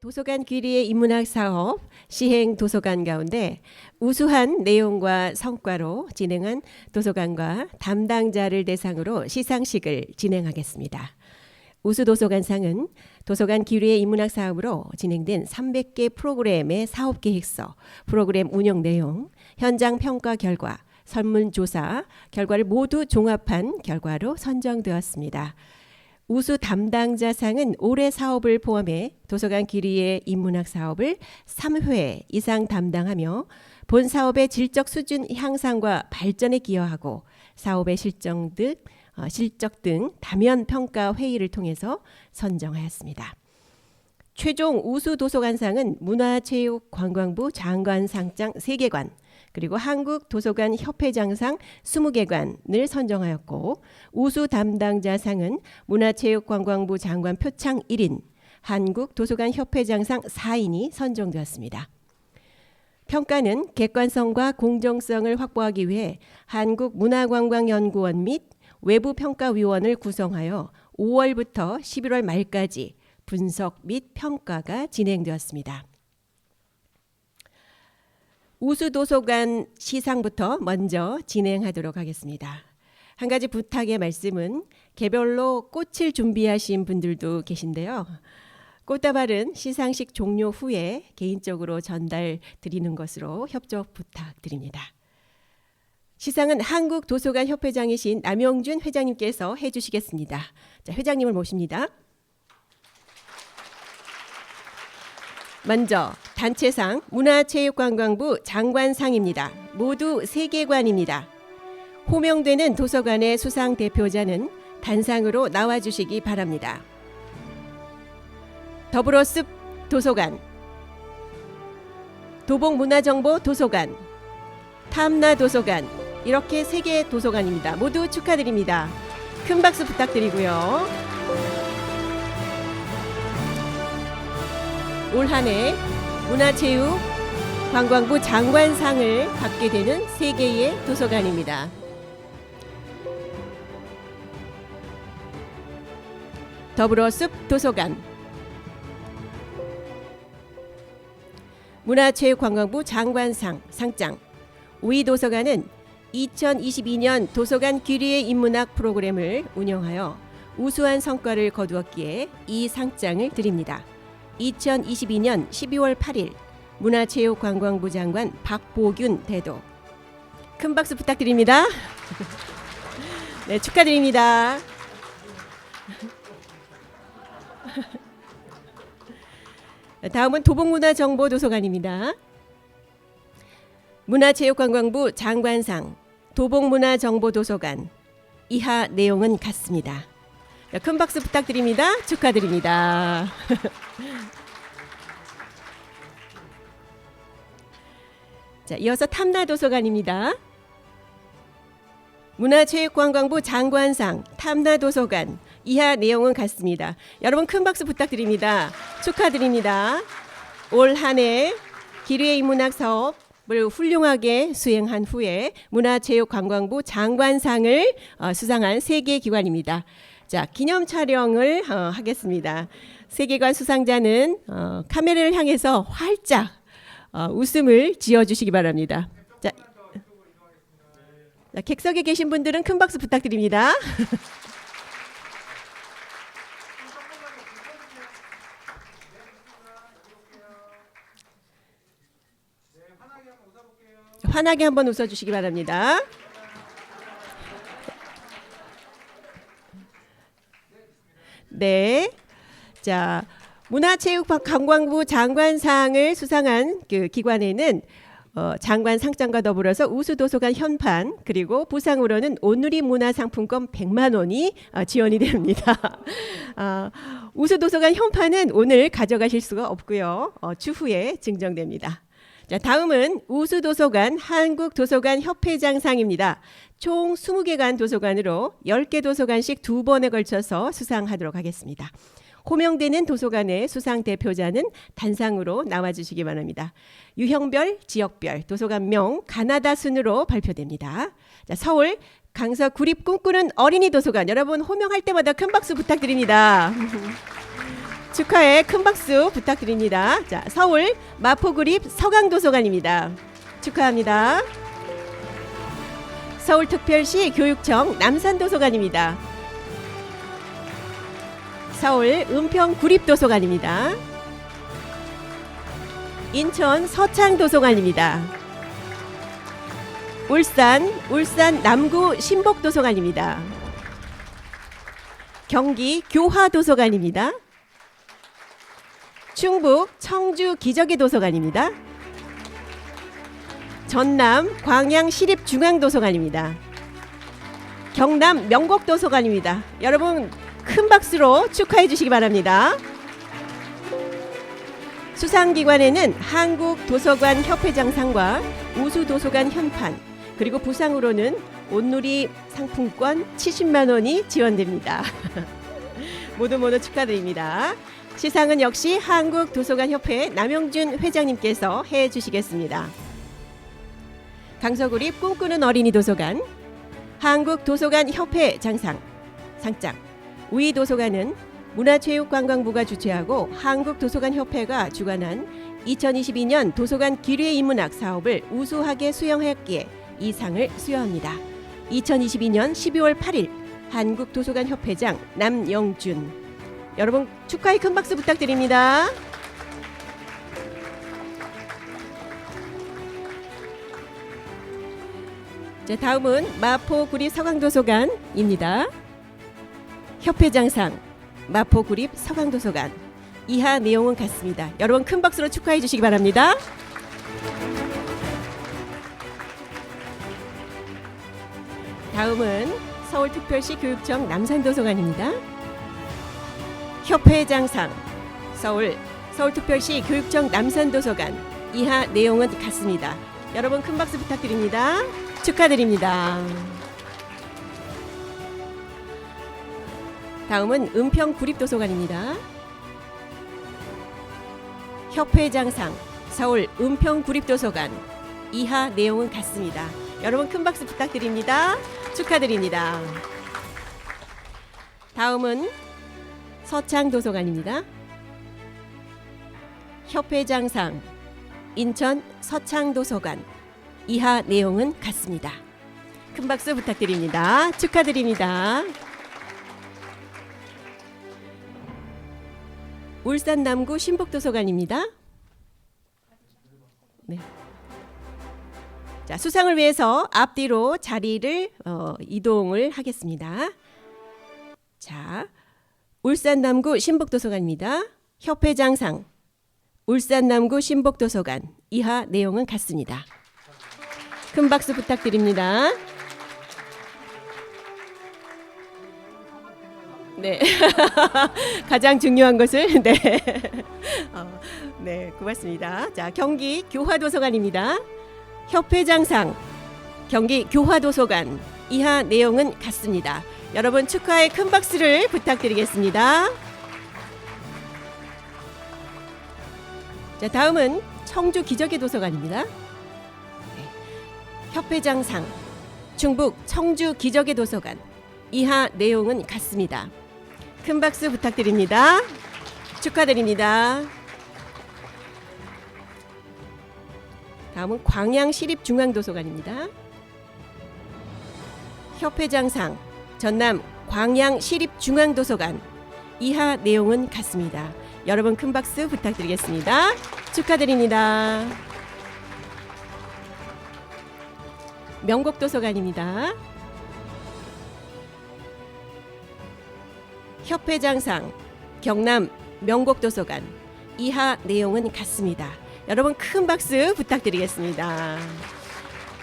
도서관 귀리의 인문학 사업 시행 도서관 가운데 우수한 내용과 성과로 진행한 도서관과 담당자를 대상으로 시상식을 진행하겠습니다. 우수 도서관상은 도서관 기류의 인문학 사업으로 진행된 300개 프로그램의 사업 계획서, 프로그램 운영 내용, 현장 평가 결과, 설문조사 결과를 모두 종합한 결과로 선정되었습니다. 우수 담당자상은 올해 사업을 포함해 도서관 기리의 인문학 사업을 3회 이상 담당하며 본 사업의 질적 수준 향상과 발전에 기여하고 사업의 실정 등 어, 실적 등 다면 평가 회의를 통해서 선정하였습니다. 최종 우수 도서관상은 문화체육관광부 장관상장 3개관 그리고 한국 도서관 협회장상 20개관을 선정하였고 우수 담당자상은 문화체육관광부 장관 표창 1인, 한국 도서관 협회장상 4인이 선정되었습니다. 평가는 객관성과 공정성을 확보하기 위해 한국문화관광연구원 및 외부평가위원을 구성하여 5월부터 11월 말까지 분석 및 평가가 진행되었습니다. 우수도서관 시상부터 먼저 진행하도록 하겠습니다. 한 가지 부탁의 말씀은 개별로 꽃을 준비하신 분들도 계신데요. 꽃다발은 시상식 종료 후에 개인적으로 전달 드리는 것으로 협조 부탁드립니다. 시상은 한국도서관 협회장이신 남영준 회장님께서 해주시겠습니다. 자, 회장님을 모십니다. 먼저 단체상 문화체육관광부 장관상입니다. 모두 3개관입니다. 호명되는 도서관의 수상 대표자는 단상으로 나와주시기 바랍니다. 더불어습 도서관, 도봉문화정보 도서관, 탐나 도서관 이렇게 세개 도서관입니다. 모두 축하드립니다. 큰 박수 부탁드리고요. 올 한해 문화체육 관광부 장관상을 받게 되는 세 개의 도서관입니다. 더불어 숲 도서관 문화체육관광부 장관상 상장 우이 도서관은 2022년 도서관 귀리의 인문학 프로그램을 운영하여 우수한 성과를 거두었기에 이 상장을 드립니다. 2022년 12월 8일 문화체육관광부 장관 박보균 대도 큰 박수 부탁드립니다. 네, 축하드립니다. 다음은 도봉문화정보도서관입니다. 문화체육관광부 장관상 도봉문화정보도서관 이하 내용은 같습니다. 큰 박수 부탁드립니다. 축하드립니다. 자, 이어서 탐나 도서관입니다. 문화체육관광부 장관상 탐나 도서관 이하 내용은 같습니다. 여러분 큰 박수 부탁드립니다. 축하드립니다. 올 한 해 기류의 인문학 사업을 훌륭하게 수행한 후에 문화체육관광부 장관상을 어, 수상한 세개 기관입니다. 자, 기념 촬영을 어, 하겠습니다. 세계관 수상자는 어, 카메라를 향해서 활짝 어, 웃음을 지어주시기 바랍니다. 자, 자, 객석에 계신 분들은 큰 박수 부탁드립니다. 환하게 한번 웃어주시기 바랍니다. 네. 자, 문화체육관광부 장관상을 수상한 그 기관에는 어, 장관 상장과 더불어서 우수도서관 현판 그리고 부상으로는 온누리 문화상품권 100만 원이 어, 지원이 됩니다. 어, 우수도서관 현판은 오늘 가져가실 수가 없고요. 어, 추후에 증정됩니다. 자, 다음은 우수도서관 한국도서관 협회장상입니다. 총 20개관 도서관으로 10개 도서관씩 두 번에 걸쳐서 수상하도록 하겠습니다. 호명되는 도서관의 수상 대표자는 단상으로 나와주시기 바랍니다. 유형별, 지역별, 도서관명, 가나다 순으로 발표됩니다. 자, 서울 강서 구립 꿈꾸는 어린이 도서관 여러분 호명할 때마다 큰 박수 부탁드립니다. 축하해 큰 박수 부탁드립니다. 자, 서울 마포구립 서강도서관입니다. 축하합니다. 서울특별시 교육청 남산도서관입니다. 서울 은평구립도서관입니다. 인천 서창도서관입니다. 울산 울산 남구 신복도서관입니다. 경기 교화도서관입니다. 충북 청주 기저귀 도서관입니다. 전남 광양 시립 중앙도서관입니다. 경남 명곡 도서관입니다. 여러분 큰 박수로 축하해 주시기 바랍니다. 수상기관에는 한국도서관 협회장상과 우수도서관 현판 그리고 부상으로는 온누리 상품권 70만 원이 지원됩니다. 모두 모두 축하드립니다. 시상은 역시 한국도서관협회 남영준 회장님께서 해 주시겠습니다. 강서구립 꿈꾸는 어린이 도서관, 한국도서관협회 장상, 상장, 우이 도서관은 문화체육관광부가 주최하고 한국도서관협회가 주관한 2022년 도서관 기뢰 인문학 사업을 우수하게 수행했기에 이 상을 수여합니다. 2022년 12월 8일 한국도서관협회장 남영준 여러분 축하의 큰 박수 부탁드립니다. 자, 다음은 마포구립 서강도서관입니다. 협회장상 마포구립 서강도서관 이하 내용은 같습니다. 여러분 큰 박수로 축하해 주시기 바랍니다. 다음은 서울특별시 교육청 남산도서관입니다. 협회장상 서울 서울특별시 교육청 남산도서관 이하 내용은 같습니다. 여러분 큰 박수 부탁드립니다. 축하드립니다. 다음은 은평 구립도서관입니다. 협회장상 서울 은평 구립도서관 이하 내용은 같습니다. 여러분 큰 박수 부탁드립니다. 축하드립니다. 다음은 서창도서관입니다. 협회장상 인천 서창도서관 이하 내용은 같습니다. 큰 박수 부탁드립니다. 축하드립니다. 울산 남구 신북도서관입니다. 네. 자, 수상을 위해서 앞뒤로 자리를 어, 이동을 하겠습니다. 자, 울산 남구 신북도서관입니다. 협회장상 울산 남구 신북도서관 이하 내용은 같습니다. 큰 박수 부탁드립니다. 네. 가장 중요한 것을 네. 어, 네, 고맙습니다. 자, 경기 교화도서관입니다. 협회장상 경기 교화도서관 이하 내용은 같습니다. 여러분 축하의 큰 박수를 부탁드리겠습니다. 자, 다음은 청주 기저귀 도서관입니다. 네. 협회장상 충북 청주 기저귀 도서관 이하 내용은 같습니다. 큰 박수 부탁드립니다. 축하드립니다. 다음은 광양시립중앙도서관입니다. 협회장상 전남 광양 시립중앙도서관 이하 내용은 같습니다. 여러분 큰 박수 부탁드리겠습니다. 축하드립니다. 명곡도서관입니다. 협회장상 경남 명곡도서관 이하 내용은 같습니다. 여러분 큰 박수 부탁드리겠습니다.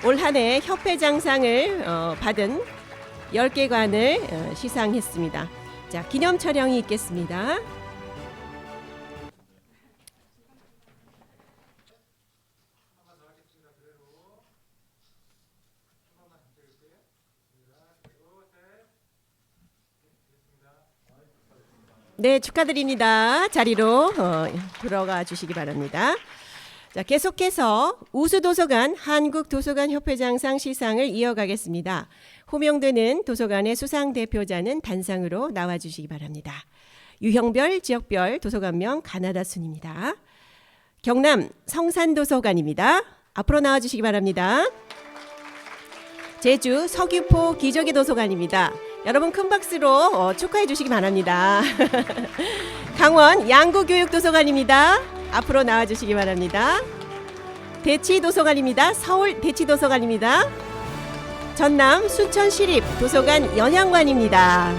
올 한해 협회장상을 어, 받은 10개관을 어, 시상했습니다. 자, 기념 촬영이 있겠습니다. 네, 축하드립니다. 자리로 어, 들어가 주시기 바랍니다. 자, 계속해서 우수도서관 한국도서관 협회장상 시상을 이어가겠습니다. 호명되는 도서관의 수상 대표자는 단상으로 나와 주시기 바랍니다. 유형별, 지역별 도서관명 가나다 순입니다. 경남 성산도서관입니다. 앞으로 나와주시기 바랍니다. 제주 서귀포 기저귀 도서관입니다. 여러분 큰 박수로 어, 축하해 주시기 바랍니다. 강원 양구교육도서관입니다. 앞으로 나와주시기 바랍니다. 대치도서관입니다. 서울 대치도서관입니다. 전남 순천시립도서관 연양관입니다.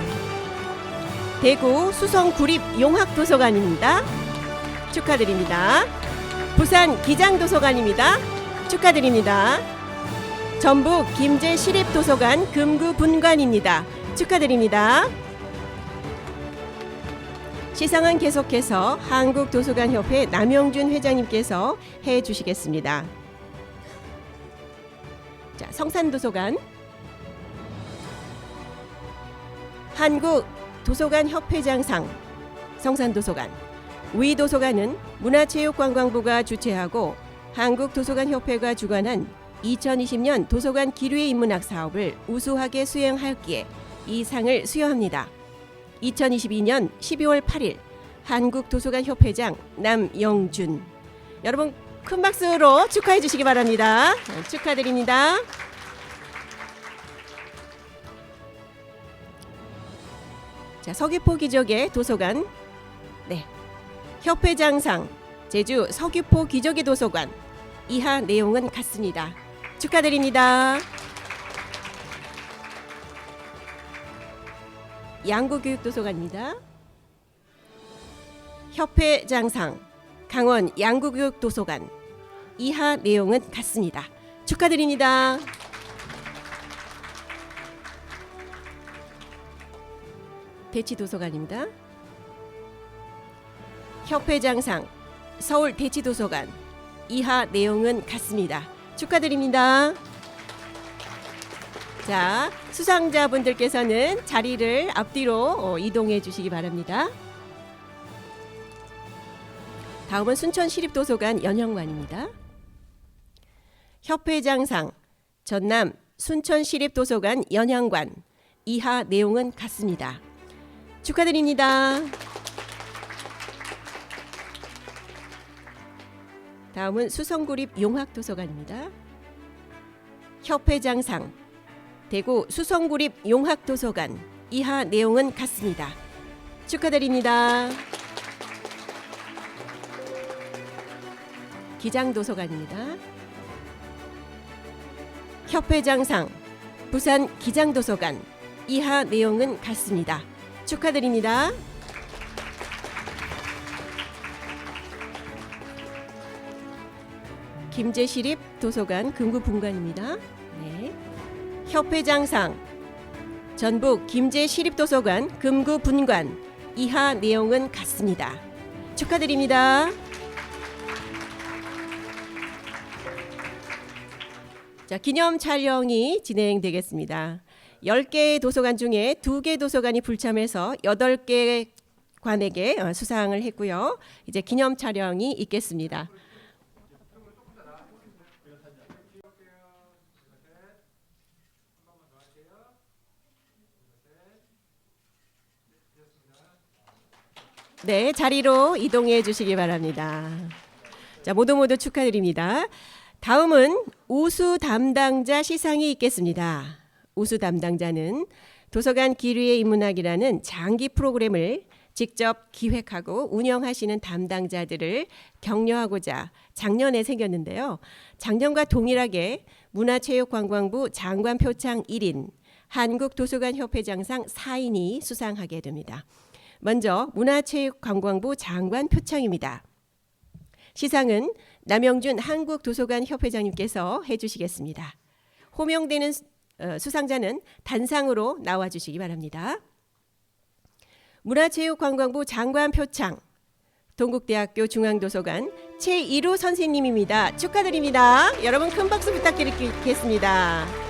대구 수성구립 용학도서관입니다. 축하드립니다. 부산 기장도서관입니다. 축하드립니다. 전북 김제시립도서관 금구분관입니다. 축하드립니다. 시상은 계속해서 한국도서관협회 남영준 회장님께서 해 주시겠습니다. 자, 성산도서관 한국도서관 협회장상 성산도서관 위도서관은 문화체육관광부가 주최하고 한국도서관협회가 주관한 2020년 도서관 기류의 인문학 사업을 우수하게 수행하였기에 이 상을 수여합니다. 2022년 12월 8일 한국도서관 협회장 남영준 여러분 큰 박수로 축하해 주시기 바랍니다. 네, 축하드립니다. 자 서귀포 기적의 도서관 네 협회장상 제주 서귀포 기적의 도서관 이하 내용은 같습니다. 축하드립니다. 양구교육도서관입니다. 협회 장상 강원 양구교육도서관 이하 내용은 같습니다. 축하드립니다. 대치도서관입니다. 협회 장상 서울 대치도서관 이하 내용은 같습니다. 축하드립니다. 자, 수상자분들께서는 자리를 앞뒤로 어, 이동해 주시기 바랍니다. 다음은 순천시립도서관 연영관입니다. 협회장상 전남 순천시립도서관 연영관 이하 내용은 같습니다. 축하드립니다. 다음은 수성구립 용학도서관입니다. 협회장상 대구 수성구립 용학도서관 이하 내용은 같습니다. 축하드립니다. 기장도서관입니다. 협회장상 부산 기장도서관 이하 내용은 같습니다. 축하드립니다. 김제시립 도서관 금구 분관입니다. 네. 협회장상 전북 김제 시립도서관 금구 분관 이하 내용은 같습니다. 축하드립니다. 자, 기념 촬영이 진행되겠습니다. 10개 도서관 중에 2개 도서관이 불참해서 8개 관에게 어, 수상을 했고요. 이제 기념 촬영이 있겠습니다. 네, 자리로 이동해 주시기 바랍니다. 자, 모두 모두 축하드립니다. 다음은 우수 담당자 시상이 있겠습니다. 우수 담당자는 도서관 기류의 인문학이라는 장기 프로그램을 직접 기획하고 운영하시는 담당자들을 격려하고자 작년에 생겼는데요. 작년과 동일하게 문화체육관광부 장관 표창 1인, 한국도서관협회장상 4인이 수상하게 됩니다. 먼저 문화체육관광부 장관 표창입니다. 시상은 남영준 한국도서관 협회장님께서 해주시겠습니다. 호명되는 어, 수상자는 단상으로 나와주시기 바랍니다. 문화체육관광부 장관 표창 동국대학교 중앙도서관 최이루 선생님입니다. 축하드립니다. 여러분 큰 박수 부탁드리겠습니다.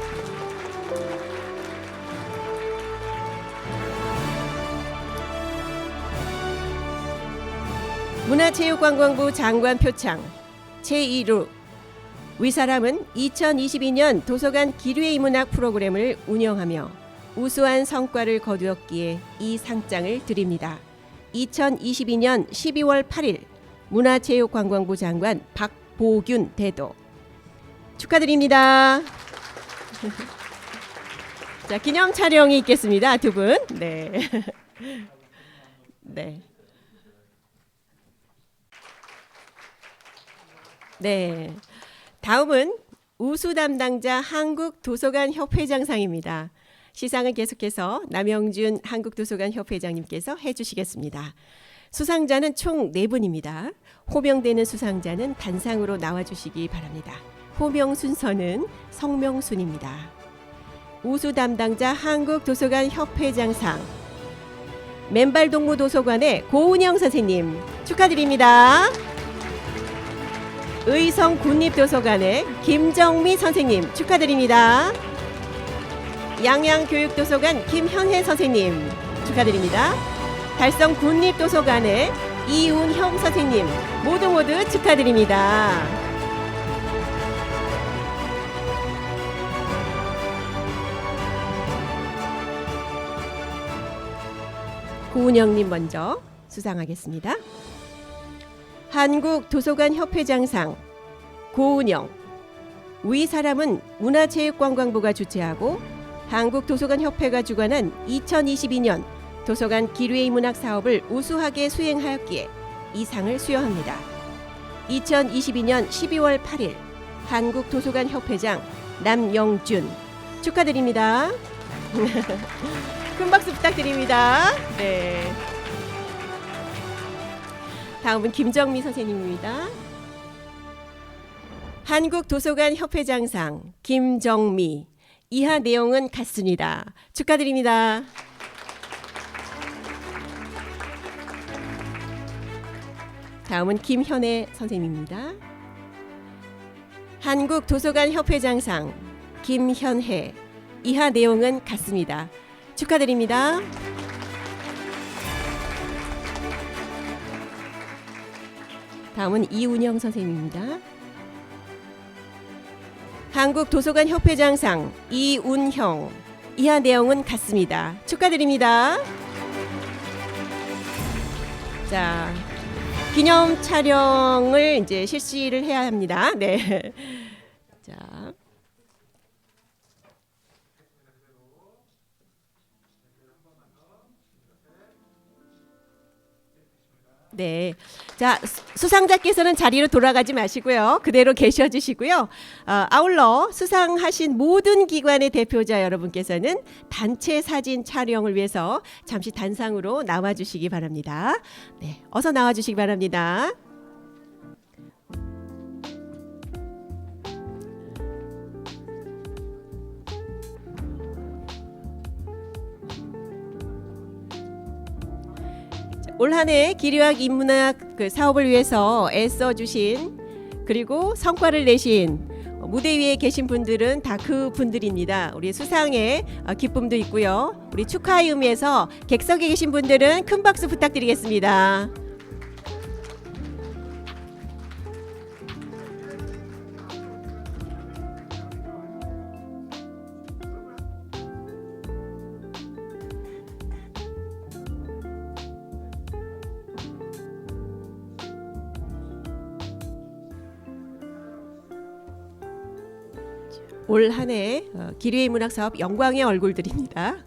문화체육관광부 장관 표창 제2루 위사람은 2022년 도서관 기류의 인문학 프로그램을 운영하며 우수한 성과를 거두었기에 이 상장을 드립니다. 2022년 12월 8일 문화체육관광부 장관 박보균 대도 축하드립니다. 자 기념 촬영이 있겠습니다 두 분. 네. 네. 네. 다음은 우수 담당자 한국 도서관 협회장상입니다. 시상은 계속해서 남영준 한국 도서관 협회장님께서 해주시겠습니다. 수상자는 총 네 분입니다. 호명되는 수상자는 단상으로 나와주시기 바랍니다. 호명 순서는 성명순입니다. 우수 담당자 한국 도서관 협회장상 맨발 동무 도서관의 고은영 선생님 축하드립니다. 의성 국립도서관의 김정미 선생님 축하드립니다. 양양교육도서관 김현혜 선생님 축하드립니다. 달성 국립도서관의 이운형 선생님 모두 모두 축하드립니다. 고은영님 먼저 수상하겠습니다. 한국 도서관 협회장상 고은영 위 사람은 문화체육관광부가 주최하고 한국도서관 협회가 주관한 2022년 도서관 기뢰의 문학 사업을 우수하게 수행하였기에 이 상을 수여합니다. 2022년 12월 8일 한국도서관 협회장 남영준 축하드립니다. 큰 박수 부탁드립니다. 네. 다음은 김정미 선생님입니다. 한국도서관 협회장상 김정미 이하 내용은 같습니다. 축하드립니다. 다음은 김현애 선생님입니다. 한국도서관 협회장상 김현혜 이하 내용은 같습니다. 축하드립니다. 다음은 이운영 선생님입니다. 한국 도서관 협회장상 이운형 이하 내용은 같습니다. 축하드립니다. 자, 기념 촬영을 이제 실시를 해야 합니다. 네. 네. 자, 수- 수상자께서는 자리로 돌아가지 마시고요. 그대로 계셔 주시고요. 어, 아울러 수상하신 모든 기관의 대표자 여러분께서는 단체 사진 촬영을 위해서 잠시 단상으로 나와 주시기 바랍니다. 네. 어서 나와 주시기 바랍니다. 올 한해 기류학 인문학 그 사업을 위해서 애써 주신 그리고 성과를 내신 무대 위에 계신 분들은 다 그 분들입니다. 우리 수상의 어, 기쁨도 있고요. 우리 축하의 의미에서 객석에 계신 분들은 큰 박수 부탁드리겠습니다. 올 한해 어, 기류의 문학 사업 영광의 얼굴들입니다.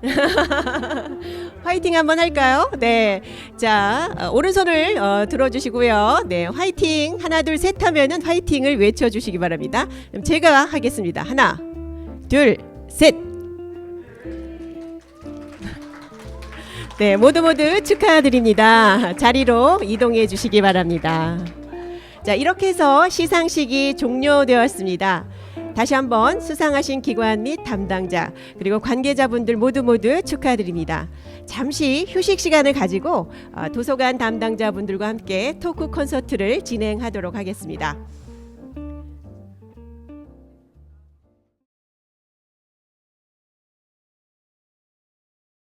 화이팅 한번 할까요? 네. 자, 어, 오른손을 어, 들어주시고요. 네, 화이팅. 하나, 둘, 셋 하면은 화이팅을 외쳐주시기 바랍니다. 그럼 제가 하겠습니다. 하나, 둘, 셋. 네, 모두 모두 축하드립니다. 자리로 이동해 주시기 바랍니다. 자, 이렇게 해서 시상식이 종료되었습니다. 다시 한번 수상하신 기관 및 담당자 그리고 관계자분들 모두 모두 축하드립니다. 잠시 휴식 시간을 가지고 어, 도서관 담당자분들과 함께 토크 콘서트를 진행하도록 하겠습니다.